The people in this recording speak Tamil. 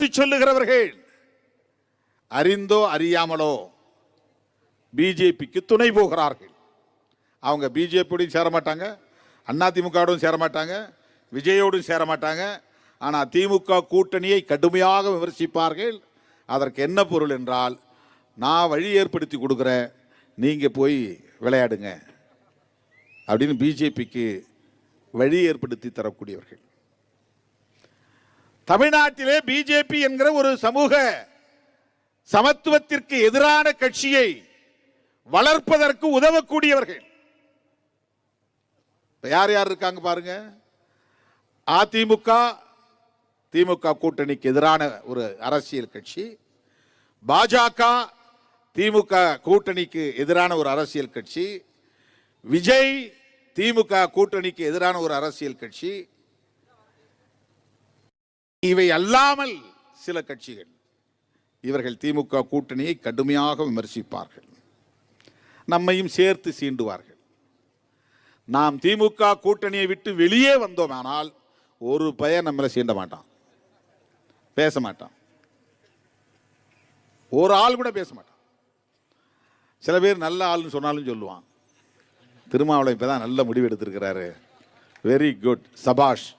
எடுத்துச் சொல்லுகிறவர்கள். அறிந்தோ அறியாமலோ பிஜேபிக்கு துணை போகிறார்கள். அவங்க பிஜேபியோடையும் சேர மாட்டாங்க அதிமுகவோடும் சேர மாட்டாங்க விஜயோடும் சேர மாட்டாங்க ஆனால் திமுக கூட்டணியை கடுமையாக விமர்சிப்பார்கள். அதற்கு என்ன பொருள் என்றால் நான் வழி ஏற்படுத்தி கொடுக்குறேன் நீங்கள் போய் விளையாடுங்க அப்படின்னு பிஜேபிக்கு வழி ஏற்படுத்தி தரக்கூடியவர்கள். தமிழ்நாட்டிலே பிஜேபி என்கிற ஒரு சமூக சமத்துவத்திற்கு எதிரான கட்சியை வளர்ப்பதற்கு உதவக்கூடியவர்கள். யார் யார் இருக்காங்க பாருங்க. அதிமுக திமுக கூட்டணிக்கு எதிரான ஒரு அரசியல் கட்சி. பாஜக திமுக கூட்டணிக்கு எதிரான ஒரு அரசியல் கட்சி. விஜய் திமுக கூட்டணிக்கு எதிரான ஒரு அரசியல் கட்சி. இவை அல்லாமல் சில கட்சிகள் இவர்கள் திமுக கூட்டணியை கடுமையாக விமர்சிப்பார்கள். நம்மையும் சேர்த்து சீண்டுவார்கள். நாம் திமுக கூட்டணியை விட்டு வெளியே வந்தோமானால் ஒரு பையன் நம்மளை சீண்ட மாட்டான். பேச மாட்டான். ஒரு ஆள் கூட பேச மாட்டான். சில பேர் நல்ல ஆள்னு சொன்னாலும் சொல்லுவான். திருமாவளவன் இப்பதான் நல்ல முடிவு எடுத்திருக்கிறாரு. வெரி குட் சபாஷ்.